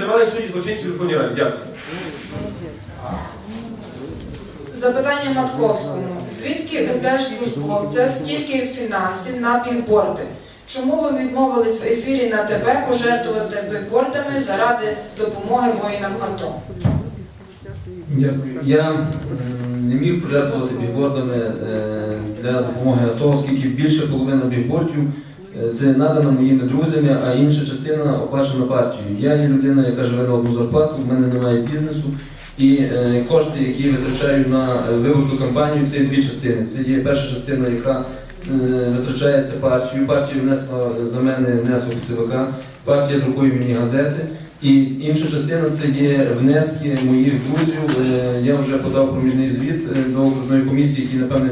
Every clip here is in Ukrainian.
видавали судді злочинців Верховній Раді. Дякую. Запитання Матковському. Звідки у держслужбовця стільки фінансів на бігборди? Чому ви відмовились в ефірі на ТВ пожертвувати бігбордами заради допомоги воїнам АТО? Дякую. Я не міг пожертвувати бігбордами е, для допомоги АТО, оскільки більше половина бігбордів це надано моїми друзями, а інша частина оплачена партією. Я є людина, яка живе на одну зарплату, в мене немає бізнесу. І е, кошти, які витрачаю на е, виборчу кампанію, це є дві частини. Це є перша частина, яка е, витрачається партією. Партія внесла за мене внесок ЦВК, партія друкує мені газети. І інша частина це є внески моїх друзів. Е, Я вже подав проміжний звіт е, до окружної комісії, який, напевне,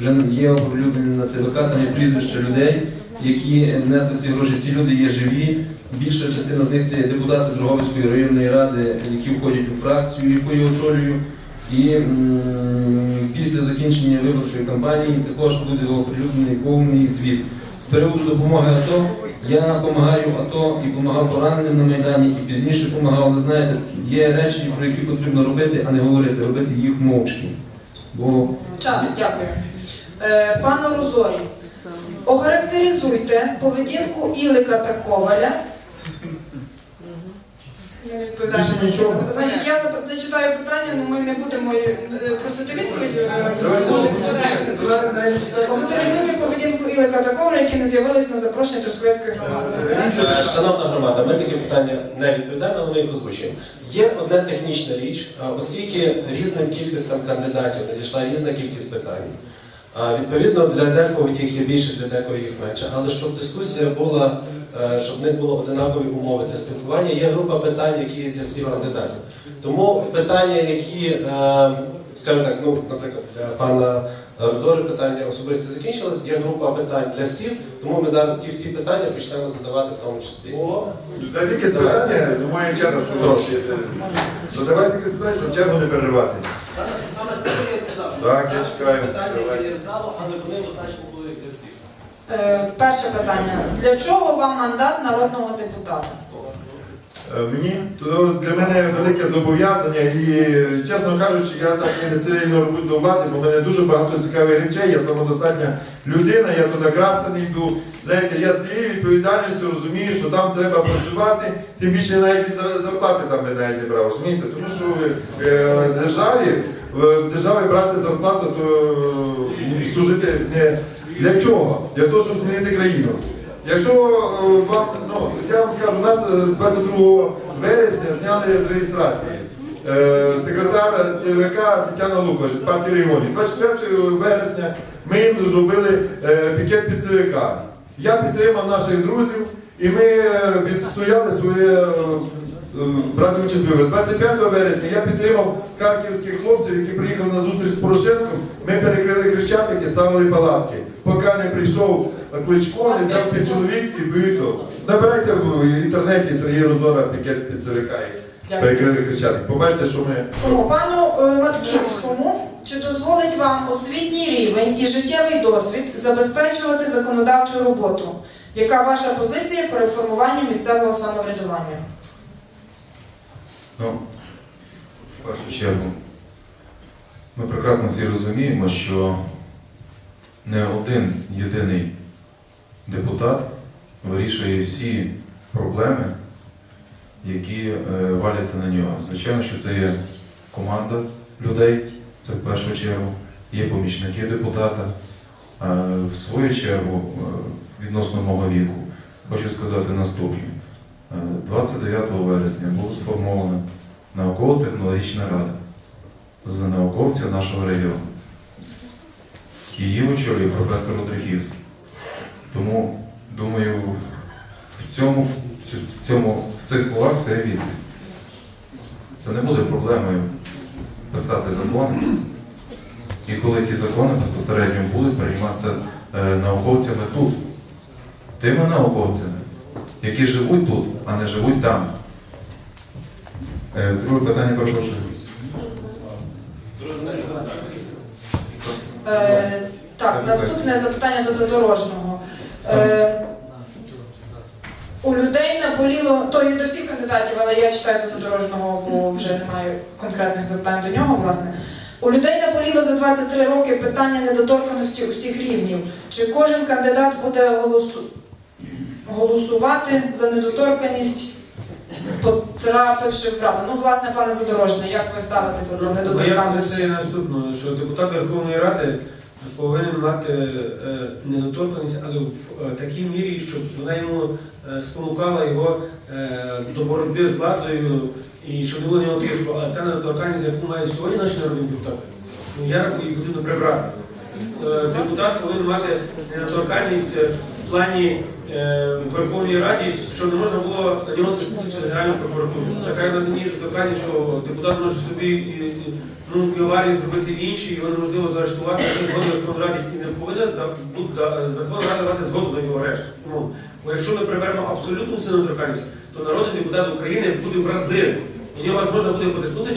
вже є оприлюднений на ЦВК, там є прізвища людей, які внесли ці гроші. Ці люди є живі. Більша частина з них це депутати Дроговицької районної ради, які входять у фракцію, яку я очолюю. І після закінчення виборчої кампанії також буде оприлюднений повний звіт. З приводу допомоги АТО я допомагаю АТО і допомагав пораненим на Майдані, і пізніше допомагав. Але знаєте, є речі, про які потрібно робити, а не говорити, робити їх мовчки. Бо Час, дякую. Е, Пане Розорі, охарактеризуйте поведінку Ілика та Коваля. Не Більше на нічого. Значить, я зачитаю питання, але ми не будемо е, просити відповідь. е. Охарактеризуйте поведінку Ілика та Коваля, які не з'явились на запрошення Трускавецької громади. Е, Шановна громада, ми такі питання не відповідаємо, але ми їх озвучуємо. Є одна технічна річ, оскільки різним кількостям кандидатів надійшла різна кількість питань. Відповідно, для декого їх є більше, для декого їх менше. Але щоб дискусія була, е, щоб в них були одинакові умови для спілкування, є група питань, які є для всіх кандидатів. Тому питання, які, е, скажімо так, ну, наприклад, для пана Зорі питання особисто закінчилось, є група питань для всіх, тому ми зараз ті всі питання почнемо задавати в тому числі. О, дайте якесь питання, думаю, черга, що Прошу. Задавайте якесь питання, щоб чергу не переривати. Саме те, що я сказав. Так, я чекаю. Питання, які є з залу, але вони однозначно були для всіх. Е, Перше питання. Для чого вам мандат народного депутата? Е, Мені то для мене велике зобов'язання і, чесно кажучи, я так не сильно рвусь до влади, бо в мене дуже багато цікавих речей, я самодостатня людина, я туди красти не йду. Знаєте, я цією відповідальністю розумію, що там треба працювати, тим більше навіть зарплати там би навіть не брав, розумієте? Тому що е, в державі, в в державі брати зарплату, то е, служити для чого? Для того, щоб змінити країну. Якщо е, вам, ну, я вам скажу, нас е, 22 вересня зняли з реєстрації. Е, Секретар ЦВК Тетяна Лукаш, партії регіонів. 24 вересня ми їм зробили е, пікет під ЦВК. Я підтримав наших друзів і ми е, відстояли своє е, е, брати участь в виборах. 25 вересня я підтримав харківських хлопців, які приїхали на зустріч з Порошенком. Ми перекрили Хрещатик і ставили палатки. Поки не прийшов Кличко, не взяв цей чоловік і повів то. Набирайте в інтернеті Сергій Розора пікет під ЦВК і перекрили Хрещатик. Побачите, що ми. Пану е, Матківському, чи дозволить вам освітній рівень і життєвий досвід забезпечувати законодавчу роботу? Яка ваша позиція по реформуванню місцевого самоврядування? Ну, в першу чергу, ми прекрасно всі розуміємо, що не один єдиний депутат вирішує всі проблеми, які е, валяться на нього. Звичайно, що це є команда людей, це в першу чергу, є помічники депутата. Е, В свою чергу, е, відносно мого віку, хочу сказати наступне. Е, 29 вересня було сформовано науково-технологічна рада з науковців нашого регіону. Її очолює професор Одрихівський. Тому, думаю, в цьому, в цьому, в цих словах все відповідь. Це не буде проблемою писати закони. І коли ті закони безпосередньо будуть прийматися е, науковцями тут, тими науковцями, які живуть тут, а не живуть там. Е, Друге питання перепрошую. Е, так, наступне запитання до задорожного. Е, У людей наболіло, то і до всіх кандидатів, але я читаю до задорожного, бо вже немає конкретних запитань до нього, власне. У людей наболіло за 23 роки питання недоторканості усіх рівнів. Чи кожен кандидат буде голосу... голосувати за недоторканість, потрапивши в раду? Ну, власне, пане Задорожний, як ви ставитеся до Моя недоторканості? позиція наступна, що депутат Верховної Ради повинен мати е, недоторканість, але в е, такій мірі, щоб вона йому е, спонукала його е, до боротьби з владою і щоб не було нього тиску. А та недоторканність, яку має сьогодні наші народні депутати, ну я рахую, її потрібно прибрати. Е, Депутат повинен мати недоторканність е, плані е, Верховній Раді, щоб не можна було на нього тиснути Генеральну прокуратуру. Така я розумію недоторканність, що депутат може собі і- і, ну, і аварії зробити інші, його неможливо заарештувати, якщо згоду Верховної Ради і не повинна да- Верховна Рада дати згоду на його арешт. Ну, бо якщо ми приберемо абсолютну недоторканність, то народний депутат України буде вразливий. І можна буде потиснути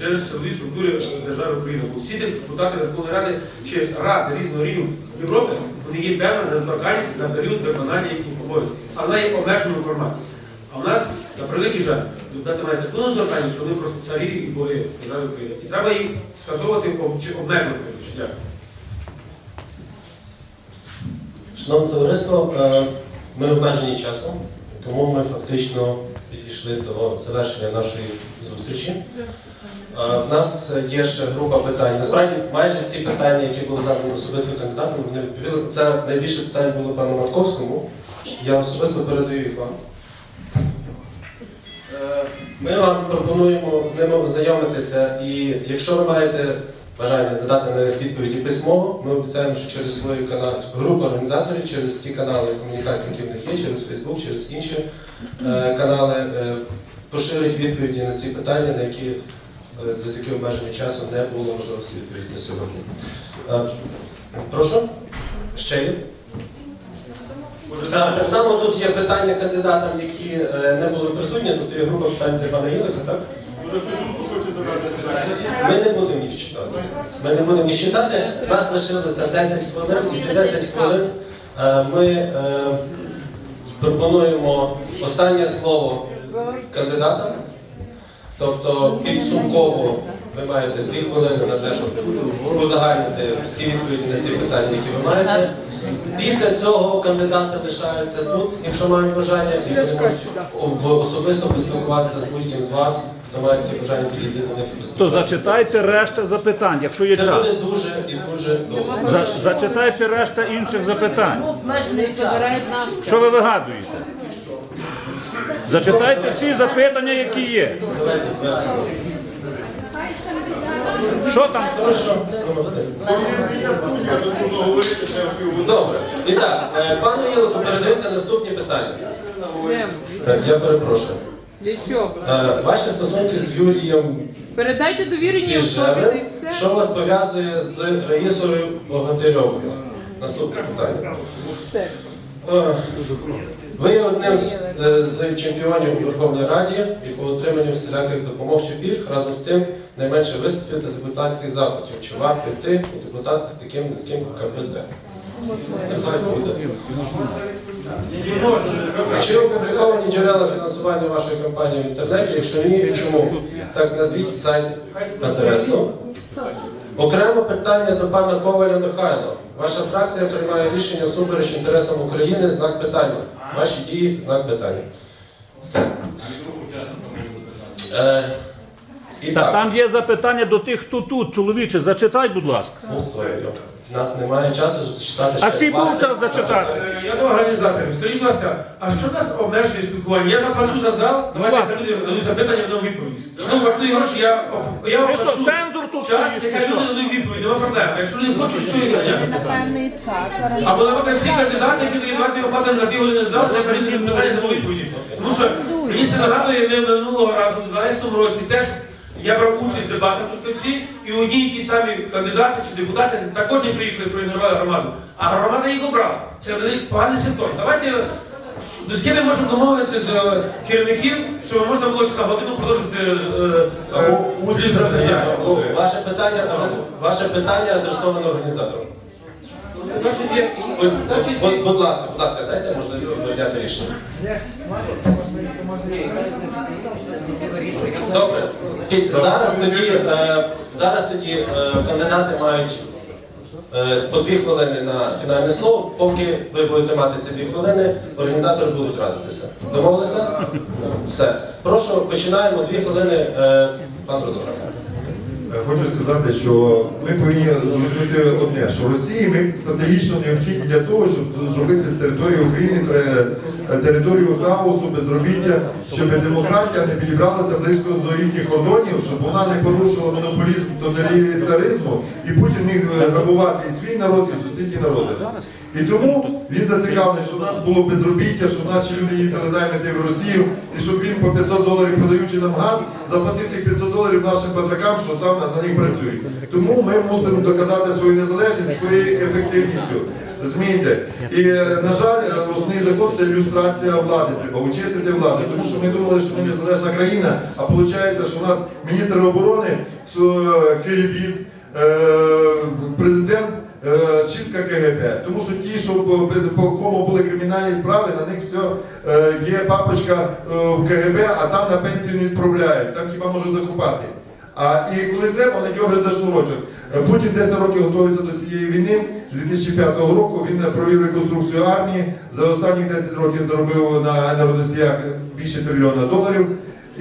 через, силові структури держави України. Всі депутати Верховної Ради чи ради різного рівня Європи, вони є певна недоторканність на період виконання їхніх обов'язків. Але є обмеженому форматі. А в нас, на превеликий жаль, депутати мають таку недоторканність, що вони просто царі і боги держави України. І треба їх скасовувати чи обмежувати. Дякую. Шановне товариство, е, ми обмежені часом, тому ми фактично підійшли до завершення нашої зустрічі. В нас є ще група питань. Насправді майже всі питання, які були задані особисто кандидатам, вони відповіли. Це найбільше питань було пану Матковському. Я особисто передаю їх вам. Е, Ми вам пропонуємо з ними ознайомитися, і якщо ви маєте бажання надати на них відповіді письмово, ми обіцяємо, що через свою канал, групу організаторів, через ті канали комунікації, які в них є, через Фейсбук, через інші е, канали, е, поширить відповіді на ці питання, на які е, за такі обмежені часу не було можливості відповісти сьогодні. Е, Прошу, ще є? Так, так само тут є питання кандидатам, які е, не були присутні. Тут є група питань для пана Ілика, так? Ми не будемо їх читати. Ми не будемо їх читати. У нас лишилося 10 хвилин, і ці 10 хвилин е, ми е, пропонуємо останнє слово кандидатам. Тобто підсумково ви маєте 2 хвилини на те, щоб узагальнити всі відповіді на ці питання, які ви маєте. Після цього кандидати лишаються тут, якщо мають бажання, і вони можуть особисто поспілкуватися з будь-ким з вас, хто має таке бажання підійти до них і То поспілкуватися. зачитайте решта запитань, якщо є Це час. буде дуже і дуже довго. За- Зачитайте решта інших запитань. Обмежений забирають наш Що ви вигадуєте? Зачитайте всі запитання, які є. Давайте. Що там? Добре. І так, е, пану Ілику передаються наступні питання. Так, я перепрошую. Нічого. Е, Ваші стосунки з Юрієм Передайте довірені особи та й все. що вас пов'язує з Раїсою Богатирьовою? Наступне питання. Все. Е, Ви є одним з, е, з чемпіонів у Верховній Раді і по отриманню всіляких допомог чи пільг, разом з тим найменше виступів та депутатських запитів. Чи варто йти у депутати з таким низьким КПД? Нехай буде. Чи опубліковані джерела фінансування вашої кампанії в інтернеті? Якщо ні, чому? Так назвіть сайт адресу. Окремо питання до пана Коваля Михайла. Ваша фракція приймає рішення всупереч інтересам України, знак питання. Ваші дії, знак питання. Все. Е, і Та так, там є запитання до тих, хто тут. Чоловіче, зачитай, будь ласка. У нас немає часу читати А ще був час зачитати. Е, Я до організаторів. Скажіть, будь ласка, а що нас обмежує спілкування? Я заплачу за зал, давайте ласка. це люди дадуть запитання, я дам відповідь. Що вартує гроші, я, я Ви що, оплачу цензор тут час, стоїш, чи нехай що? люди дадуть відповідь, нема проблем. А якщо люди хочуть, що я? на певний час. Або, наприклад, всі кандидати, які дають давати оплатити на дві години зал, нехай люди питання дамо відповіді. Тому що мені це нагадує, ми минулого разу, у 12 році, теж я брав участь в дебатах у Ставці, і одні і ті самі кандидати чи депутати також не приїхали, проігнорували громаду. А громада їх обрала. Це великий поганий симптом. Давайте ну, з ким ми можемо домовитися з е, керівників, щоб можна було ще на годину продовжити е, е. Ну, Ваше питання, ваше питання адресовано будь, будь ласка, будь ласка, дайте можливість прийняти рішення. Добре. Зараз тоді, е, зараз тоді е, кандидати мають е, по дві хвилини на фінальне слово. Поки ви будете мати ці дві хвилини, організатори будуть радитися. Домовилися? Все. Прошу, починаємо. Дві хвилини. Пан Розоров. Е, Хочу сказати, що ми повинні зрозуміти одне, що Росії ми стратегічно необхідні для того, щоб зробити з території України територію хаосу, безробіття, щоб демократія не підібралася близько до їхніх кордонів, щоб вона не порушувала монополізм тоталітаризму, і Путін міг е, грабувати і свій народ, і сусідні народи. І тому він зацікавлений, щоб у нас було безробіття, щоб наші люди їздили наймити в Росію, і щоб він по 500 доларів продаючи нам газ, заплатив тих 500 доларів нашим батракам, що там на, них працюють. Тому ми мусимо доказати свою незалежність своєю ефективністю. Розумієте? І, е, на жаль, е, основний закон це ілюстрація влади. Треба очистити владу. Тому що ми думали, що ми незалежна країна, а виходить, що у нас міністр оборони, що, е, київіст, президент. Е, Чистка КГБ, тому що ті, що по, кому були кримінальні справи, на них все є папочка е, в КГБ, а там на пенсію не відправляють, там хіба можуть закупати. А і коли треба, вони дьоргають за. Е, Путін 10 років готується до цієї війни. З 2005 року він провів реконструкцію армії. За останні 10 років заробив на енергоносіях більше трильйона доларів.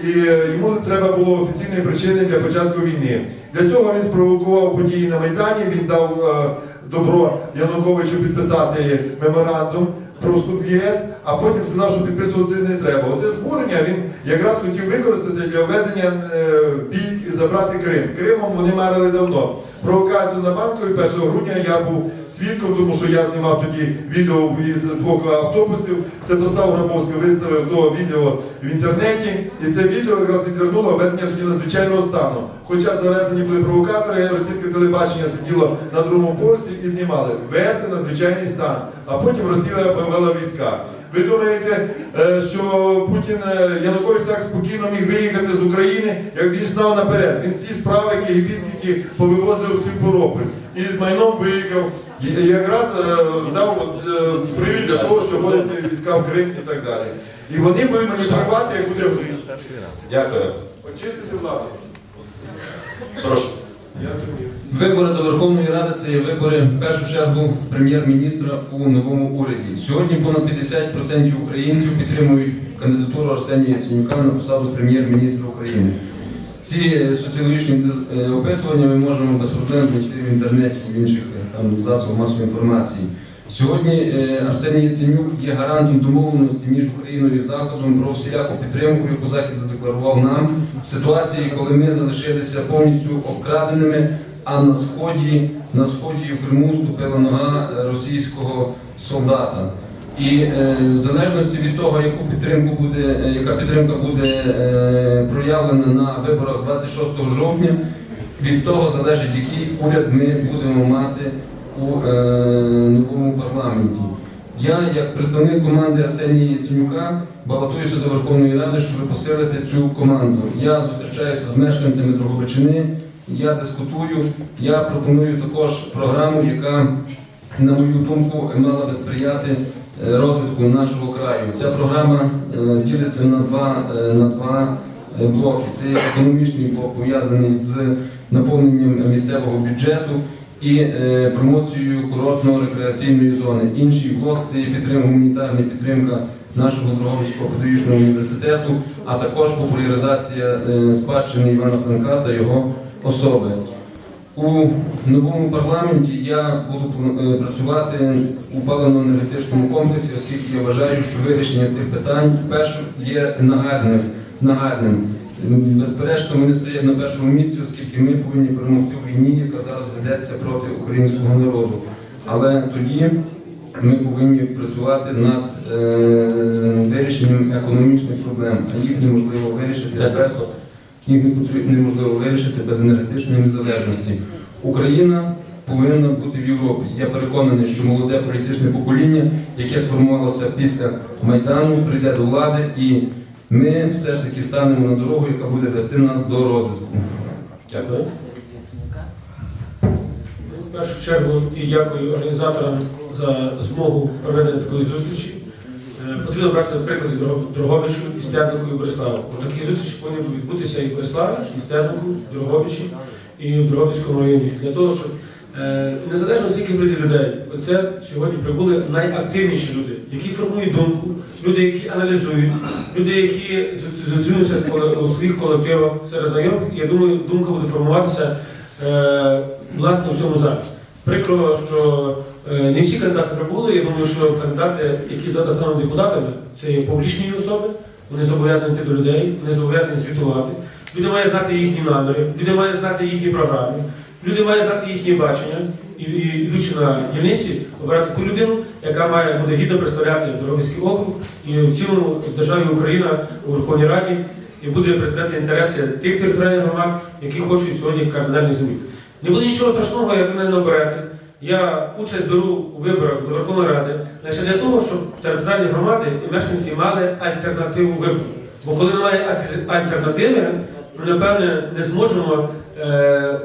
І йому треба було офіційної причини для початку війни. Для цього він спровокував події на Майдані. Він дав добро Януковичу підписати меморандум про вступ ЄС, а потім сказав, що підписувати не треба. Оце збурення він якраз хотів використати для введення е, військ і забрати Крим. Кримом вони марили давно. Провокацію на банкові 1 грудня я був свідком, тому що я знімав тоді відео із двох автобусів. Святослав Грабовський виставив то відео в інтернеті, і це відео якраз відвернуло введення тоді надзвичайного стану. Хоча завезені були провокатори, російське телебачення сиділо на другому поверсі і знімали ввести надзвичайний стан. А потім Росія повела війська. Ви думаєте, е, що Путін е, Янукович так спокійно міг виїхати з України, як він знав наперед. Він всі справи київські повивозив в Сімферополь і з майном виїхав. І якраз е, дав привід для того, щоб вводити війська в Крим і так далі. І вони будуть маніпулювати, як буде. Дякую. Очистити владу. Прошу. Вибори до Верховної Ради це є вибори в першу чергу прем'єр-міністра у новому уряді. Сьогодні понад 50% українців підтримують кандидатуру Арсенія Яценюка на посаду прем'єр-міністра України. Ці е, соціологічні е, опитування ми можемо без проблем знайти в інтернеті і в інших е, там засобах масової інформації. Сьогодні е, Арсеній Яценюк є гарантом домовленості між Україною і Заходом про всіляку підтримку, яку Захід задекларував нам в ситуації, коли ми залишилися повністю обкраденими, а на сході, на сході в Криму ступила нога е, російського солдата. І е, в залежності від того, яку підтримку буде, яка підтримка буде проявлена на виборах 26 жовтня, від того залежить, який уряд ми будемо мати у е, новому парламенті. Я, як представник команди Арсенія Яценюка, балотуюся до Верховної Ради, щоб посилити цю команду. Я зустрічаюся з мешканцями Дрогобичини, я дискутую, я пропоную також програму, яка, на мою думку, мала би сприяти е, розвитку нашого краю. Ця програма е, ділиться на два, е, на два блоки. Це економічний блок пов'язаний з наповненням місцевого бюджету і е, промоцією курортно-рекреаційної зони. Інший блок це є підтримка, гуманітарна підтримка нашого Дрогобицького педагогічного університету, а також популяризація е, спадщини Івана Франка та його особи. У новому парламенті я буду е, працювати у паливно-енергетичному комплексі, оскільки я вважаю, що вирішення цих питань перше є нагальним. Нагальним. Безперечно, вони стоять на першому місці, оскільки ми повинні перемогти в війні, яка зараз ведеться проти українського народу. Але тоді ми повинні працювати над е, вирішенням економічних проблем, а їх неможливо вирішити без їх неможливо вирішити без енергетичної незалежності. Україна повинна бути в Європі. Я переконаний, що молоде політичне покоління, яке сформувалося після Майдану, прийде до влади, і ми все ж таки станемо на дорогу, яка буде вести нас до розвитку. Дякую. В першу чергу і дякую організаторам за змогу проведення такої зустрічі. потрібно брати приклади Дорог- Дрогобичу, і Стебнику, і Бориславу. Такі зустрічі повинні відбутися і в Бориславі, і в Стебнику, і в Дрогобичі, і в Дрогобицькому районі. Для того, щоб е, незалежно скільки прийде людей, це сьогодні прибули найактивніші люди, які формують думку, люди, які аналізують, люди, які зустрінуться у своїх колективах серед знайомих. Я думаю, думка буде формуватися е, власне в цьому залі. Прикро, що е, не всі кандидати прибули. Я думаю, що кандидати, які зараз стануть депутатами, це є публічні особи, вони зобов'язані йти до людей, вони зобов'язані звітувати. Люди мають знати їхні наміри, люди мають знати їхні програми, люди мають знати їхні бачення і, і йдучи на дільниці, обирати ту людину, яка має буде гідно представляти Дорогівський округ і в цілому державі Україна у Верховній Раді і буде представляти інтереси тих територіальних громад, які хочуть сьогодні кардинальних змін. Не буде нічого страшного, як мене оберете. Я участь беру у виборах до Верховної Ради лише для того, щоб територіальні громади і мешканці мали альтернативу вибору. Бо коли немає альтернативи, ми напевне не зможемо, е,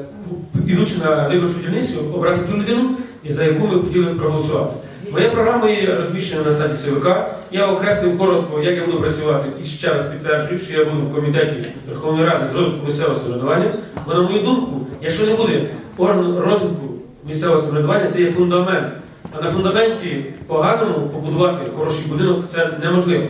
ідучи на виборчу дільницю, обрати ту людину, за яку ми хотіли проголосувати. Моя програма є розміщена на сайті ЦВК. Я окреслив коротко, як я буду працювати, і ще раз підтверджую, що я буду в комітеті Верховної Ради з розвитку місцевого самоврядування. Бо, на мою думку, якщо не буде органу розвитку місцевого самоврядування, це є фундамент. А на фундаменті поганому побудувати хороший будинок це неможливо.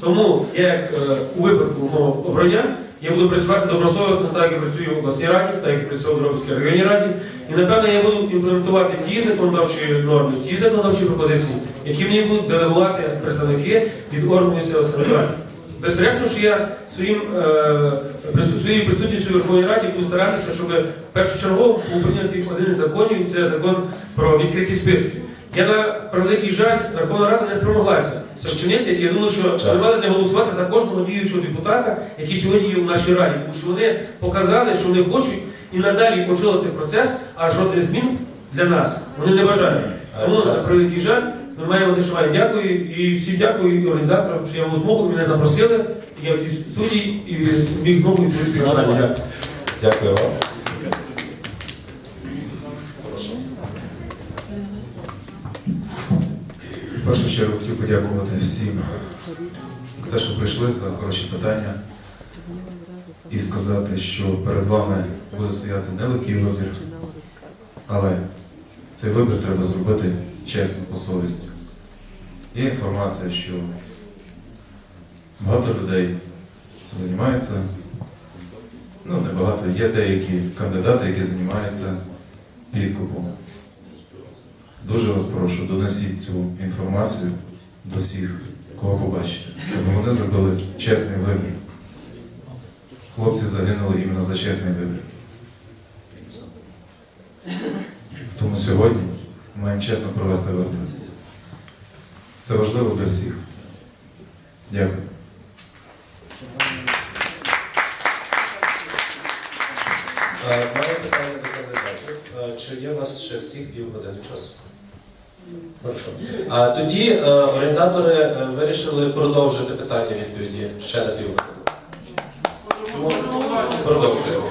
Тому я як е, у випадку мого обрання я буду працювати добросовісно, так як працюю в обласній раді, так як працюю в Дробській районній раді. І напевно я буду імплементувати ті законодавчі норми, ті законодавчі пропозиції, які мені будуть делегувати представники від органу місцевого самоврядування. Безперечно, що я своїм, е, своєю присутністю в Верховній Раді буду старатися, щоб першочергово був прийнятий один із законів, і це закон про відкриті списки. Я на превеликий жаль, Верховна Рада не спромоглася це вчинити. І я думаю, що ми не голосувати за кожного діючого депутата, який сьогодні є в нашій раді, тому що вони показали, що вони хочуть і надалі очолити процес, а жодних змін для нас вони не бажають. Тому на превеликий жаль, ми маємо те. Дякую і всім дякую і організаторам, що я мав змогу, мене запросили. І я в цій студії і міг знову відповісти. Дякую. Дякую вам. Першу чергу хотів подякувати всім за те, що прийшли за хороші питання. І сказати, що перед вами буде стояти нелегкий вибір, але цей вибір треба зробити чесно по совісті. Є інформація, що багато людей займаються, ну не багато, є деякі кандидати, які займаються підкупом. Дуже вас прошу, донесіть цю інформацію до всіх, кого побачите, щоб вони зробили чесний вибір. Хлопці загинули іменно за чесний вибір. Тому сьогодні ми маємо чесно провести вибір. Це важливо для всіх. Дякую. Е, Маю питання до кандидатів. Е, Чи є у вас ще всіх півгодини часу? Хорошо. А тоді е, організатори е, вирішили продовжити питання відповіді ще на півгодини. Тому продовжуємо.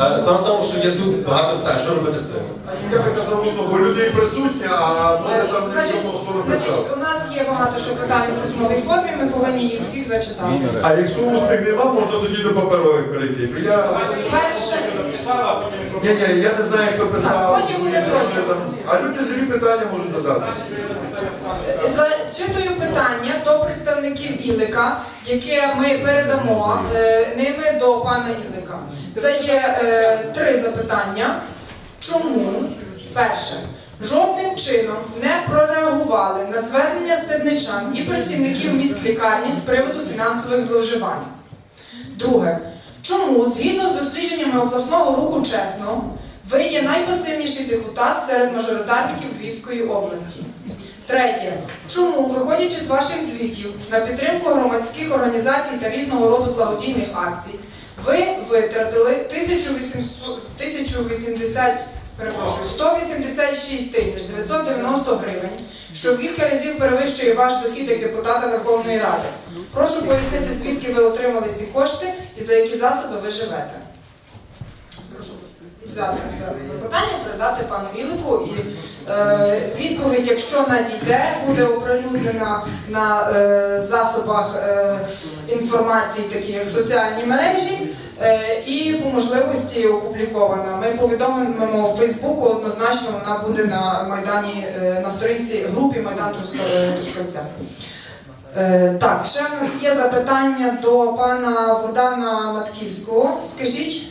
Е, в тому, що є тут багато питань, що робити з цим? Я би казав бо людей присутні, а мене там Значить, не хто значить, написав. у нас є багато що питань у письмовій формі, ми повинні їх всіх зачитати. А якщо успіх нема, можна тоді до паперових перейти. Бо Я... Перше, Ні, ні, я не знаю, хто писав. Так, потім буде протягом. там. А люди живі питання можуть задати. зачитую питання до представників Ілика, яке ми передамо е, ними до пана Ілика. Це є е, три запитання. Чому перше? Жодним чином не прореагували на звернення стебничан і працівників міськлікарні з приводу фінансових зловживань. Друге, чому, згідно з дослідженнями обласного руху чесно, ви є найпасивніший депутат серед мажоритарників Львівської області? Третє, чому, виходячи з ваших звітів на підтримку громадських організацій та різного роду благодійних акцій, ви витратили 1800 1080, перепрошую, 186 тисяч 990 гривень, що в кілька разів перевищує ваш дохід як депутата Верховної Ради. Прошу пояснити, звідки ви отримали ці кошти і за які засоби ви живете. Прошу. взяти це запитання, передати пану Ілику і е, відповідь, якщо надійде, буде оприлюднена на е, засобах е, інформації, такі як соціальні мережі. Е, І по можливості опублікована. Ми повідомимо в Фейсбуку, однозначно вона буде на майдані е, на сторінці групі Майдан Трускавця. Е, Так, ще в нас є запитання до пана Богдана Матківського. Скажіть,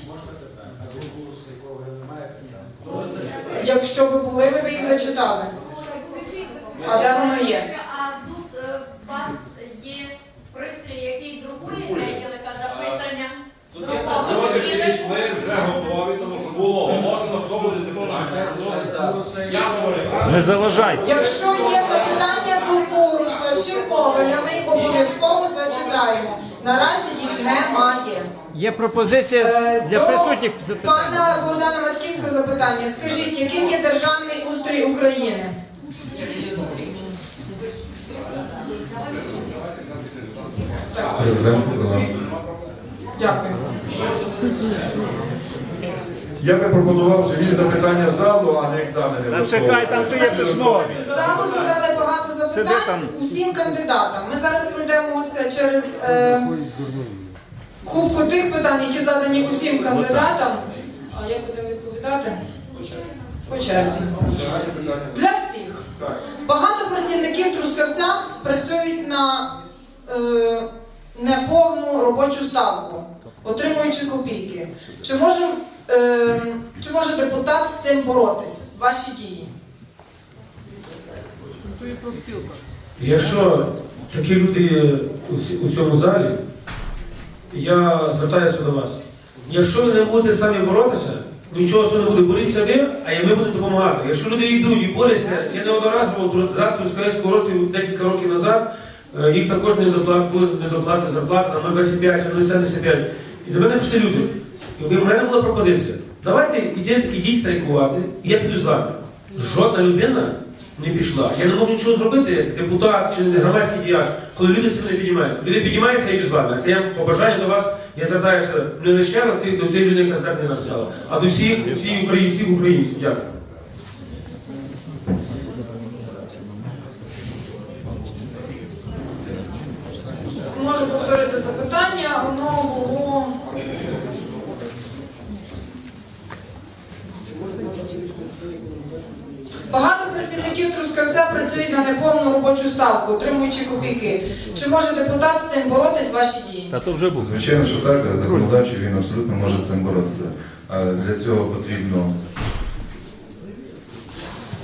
якщо ви були, ви їх зачитали. А де воно є? А тут у вас є пристрій, який друкує. Люди прийшли вже готові, тому що було оголошено, хто буде депутатом. Я говорю, Не заважайте. Якщо є запитання до Поруса чи Коваля, ми їх обов'язково зачитаємо. Наразі їх немає. Є пропозиція Е, для до присутніх запитань. Пана Богдана Матківського запитання. Скажіть, яким є державний устрій України? Балансу. Дякую. Я би пропонував живі запитання залу, а не екзамени. Та чекай, там то є письмові. Залу задали багато Сиди запитань усім кандидатам. Ми зараз пройдемося через е, кубку тих питань, які задані усім кандидатам. А як будемо відповідати? По черзі. Для всіх. Багато працівників Трускавця працюють на е, неповну робочу ставку, отримуючи копійки. Чи може, е, чи може депутат з цим боротись? Ваші дії? Якщо такі люди є у цьому залі, я звертаюся до вас. Якщо ви не будете самі боротися, нічого з не буде. Боріться ви, а ми будемо допомагати. Якщо люди йдуть і борються, я неодноразово згадую Трускавецького років декілька років назад, е, їх також не доплат, були недоплати зарплати на 0,25 чи 0,75. І до мене пішли люди. І в мене була пропозиція. Давайте ідіть, страйкувати, і я піду з вами. Жодна людина не пішла. Я не можу нічого зробити, як депутат чи громадський діяч, коли люди себе не піднімаються. Люди піднімаються, я йду з вами. Це я побажання до вас. Я звертаюся не лише до тієї людини, яка звернення написала, а до всіх, всіх українців, українців. Дякую. Можу повторити запитання, воно було. Багато працівників Трускавця працюють на неповну робочу ставку, отримуючи копійки. Чи може депутат з цим боротись ваші дії? Та то вже був. Звичайно, що так, законодавчо він абсолютно може з цим боротися. Для цього потрібно,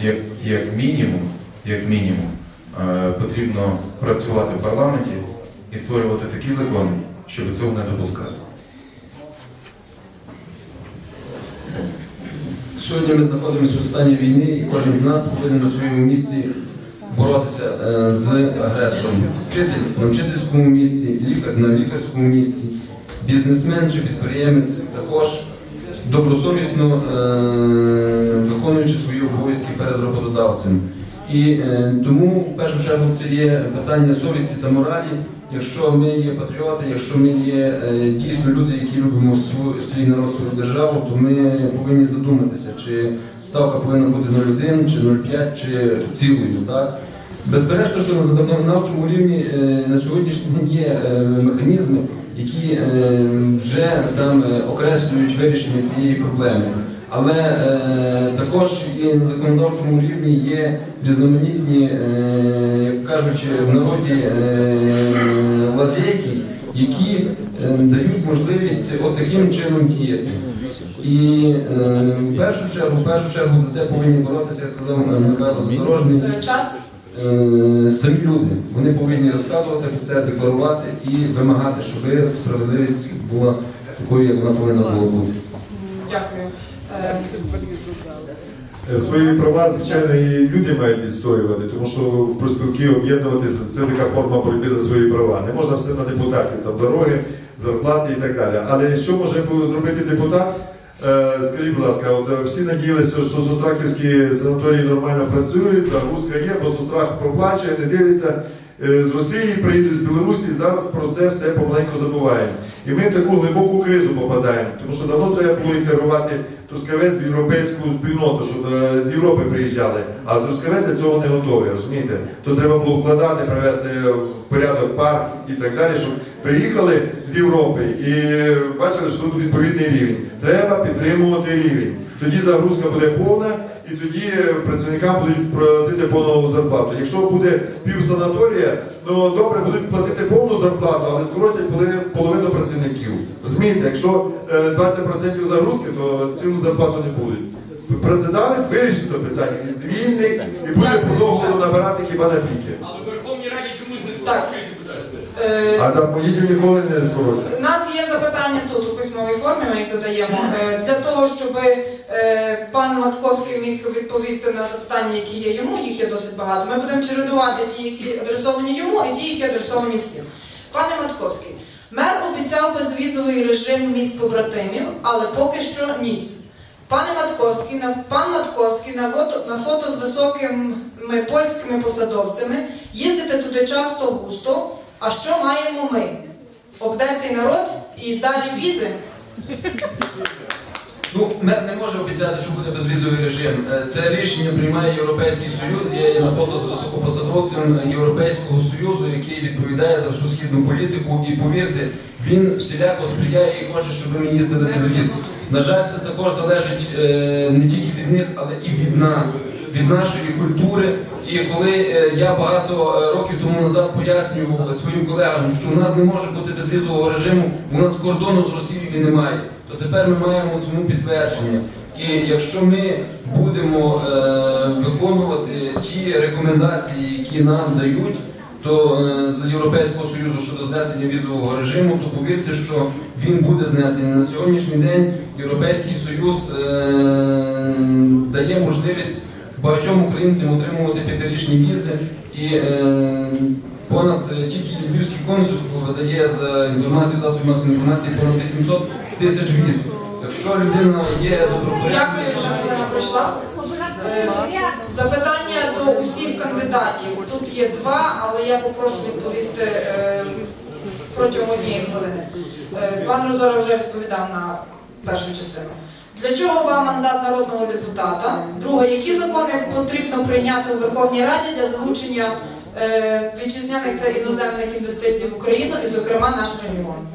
як, як мінімум, як мінімум, потрібно працювати в парламенті і створювати такі закони, щоб цього не допускати. Сьогодні ми знаходимося в стані війни, і кожен з нас повинен на своєму місці боротися е, з агресором. Вчитель на вчительському місці, лікар на лікарському місці, бізнесмен чи підприємець також добросовісно е, виконуючи свої обов'язки перед роботодавцем. І е, тому в першу чергу це є питання совісті та моралі. Якщо ми є патріоти, якщо ми є е, дійсно люди, які любимо свою, свій народ, свою державу, то ми повинні задуматися, чи ставка повинна бути 0,1, чи 0,5, чи цілою. Так? Безперечно, що на законодавчому рівні е, на сьогоднішній день є е, механізми, які е, вже там е, окреслюють вирішення цієї проблеми. Але е, також і на законодавчому рівні є різноманітні, е, як кажуть в народі, е, лазейки, які е, дають можливість отаким чином діяти. І е, в першу чергу, в першу чергу за це повинні боротися, як сказав Михайло Задорожний. Е, Час? Е, самі люди. Вони повинні розказувати про це, декларувати і вимагати, щоб справедливість була такою, як вона повинна була бути. Дякую. Е, Свої права, звичайно, і люди мають відстоювати, тому що профспілки об'єднуватися це така форма боротьби за свої права. Не можна все на депутатів, там дороги, зарплати і так далі. Але що може зробити депутат? Е, Скажіть, будь ласка, от е, всі надіялися, що Сострахівські санаторії нормально працюють, загрузка є, бо Сострах проплачує, не дивиться. з Росії приїдуть, з Білорусі, і зараз про це все помаленьку забуваємо. І ми в таку глибоку кризу попадаємо, тому що давно треба було інтегрувати Трускавець в європейську спільноту, щоб е, з Європи приїжджали. А Трускавець для цього не готовий, розумієте? То треба було вкладати, привести в порядок парк і так далі, щоб приїхали з Європи і бачили, що тут відповідний рівень. Треба підтримувати рівень. Тоді загрузка буде повна, і тоді працівникам будуть платити повну зарплату. Якщо буде пів санаторія, ну добре, будуть платити повну зарплату, але скоротять половину працівників. Розумієте, якщо е, 20% загрузки, то цілу зарплату не будуть. Працедавець вирішить це питання, він звільнить і буде продовжувати набирати хіба на піки. Але в Верховній Раді чомусь не скорочують. Е, А там політів ніколи не скорочують. Запитання тут у письмовій формі, ми їх задаємо. Е, Для того, щоб е, пан Матковський міг відповісти на запитання, які є йому, їх є досить багато. Ми будемо чередувати ті, які адресовані йому, і ті, які адресовані всім. Пане Матковський, мер обіцяв безвізовий режим міст побратимів, але поки що ніц. Пане Матковський, пан Матковський на фото, на фото з високими польськими посадовцями їздите туди часто густо. А що маємо ми? Обдертий народ і далі візи. Ну, мер не може обіцяти, що буде безвізовий режим. Е, Це рішення приймає Європейський Союз. Я є на з високопосадовцем Європейського Союзу, який відповідає за всю східну політику. І повірте, він всіляко сприяє і хоче, щоб ми їздили без віз. На жаль, це також залежить е, не тільки від них, але і від нас, від нашої культури. І коли е, я багато е, років тому назад пояснював своїм колегам, що у нас не може бути безвізового режиму, у нас кордону з Росією немає, то тепер ми маємо цьому підтвердження. І якщо ми будемо е, виконувати ті рекомендації, які нам дають, то з Європейського Союзу щодо знесення візового режиму, то повірте, що він буде знесений. На сьогоднішній день Європейський Союз е, дає можливість багатьом українцям отримувати п'ятирічні візи і е, понад е, тільки Львівське консульство видає за інформацією засобів масової інформації понад 800 тисяч віз. Якщо людина є добропорядною, Дякую, що Олена прийшла. Е, Запитання до усіх кандидатів. Тут є два, але я попрошу відповісти е, протягом однієї хвилини. Пан Розора вже відповідав на першу частину. Для чого вам мандат народного депутата? Друге, які закони потрібно прийняти у Верховній Раді для залучення е, вітчизняних та іноземних інвестицій в Україну і, зокрема, наш регіон?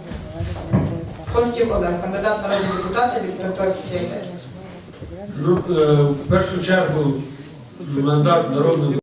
Костів Олег, кандидат народного депутата від ПП 5 Ну, е, в першу чергу мандат народного